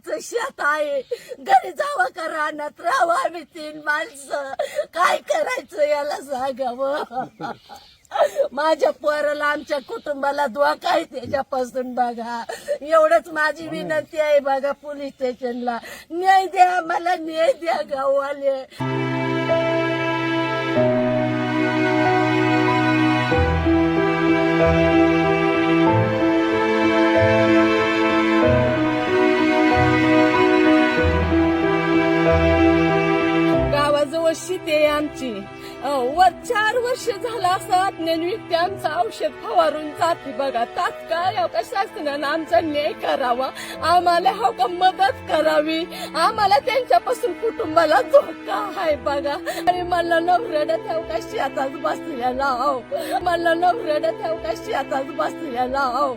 आमचं शेत आहे. घरी जावं का रानात? राहावं आम्ही तीन माणसं. काय करायचं याला सांगावं? माझ्या पोराला आमच्या कुटुंबाला धोका आहे त्याच्यापासून बघा. एवढंच माझी विनंती आहे बघा पोलीस स्टेशनला. न्याय द्या मला न्याय द्या गाववाले. वर्षी ते आमची वर चार वर्ष झाला असं अज्ञानयुक्त आमचं औषध फवारून जाते बघा. तात्काळ अवका शासनानं आमचा न्याय करावा. आम्हाला हो का मदत करावी? आम्हाला त्यांच्यापासून कुटुंबाला धोका आहे बघा. आणि मला नवरडत हो का शेतात बसलेला हो मला नवरडत हो का शेतात बसलेला हो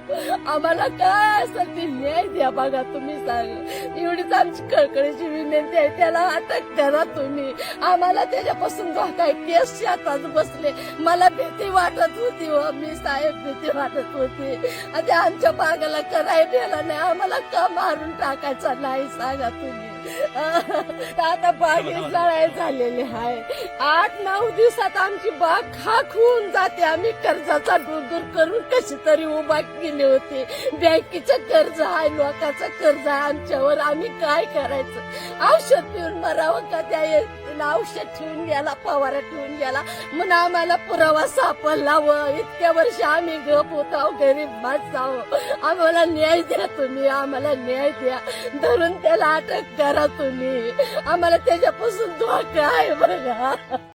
आम्हाला काय असं ते न्याय द्या बघा तुम्ही सांग एवढीच आमची कळकळीची विनंती आहे. त्याला अटक करा तुम्ही. आम्हाला त्याच्यापासून धोका केस शेतात बसले. मला भीती वाटत होती व मी साहेब भीती वाटत होती. आता आमच्या बागाला करायला नाही. आम्हाला का मारून टाकायचा नाही सांगा तुम्ही. आता बागे जळाय झालेले आहे आठ नऊ दिवसात आमची बाग खाक होऊन जाते. आम्ही कर्जाचा दूर करून कशी तरी उभा केली होती. बँकेचं कर्ज आहे लोकांचं कर्ज आहे आमच्यावर आम्ही काय करायचं? औषध पिऊन मरावं का त्या व्यक्तीला औषध ठेवून गेला पवारा ठेवून गेला म्हणून आम्हाला पुरावा सापडला व इतक्या वर्ष आम्ही गप होतो गरीब माणसावं आम्हाला न्याय द्या तुम्ही आम्हाला न्याय द्या. धरून त्याला अटक करा तुम्ही. आम्हाला त्याच्यापासून धोका आहे बघा.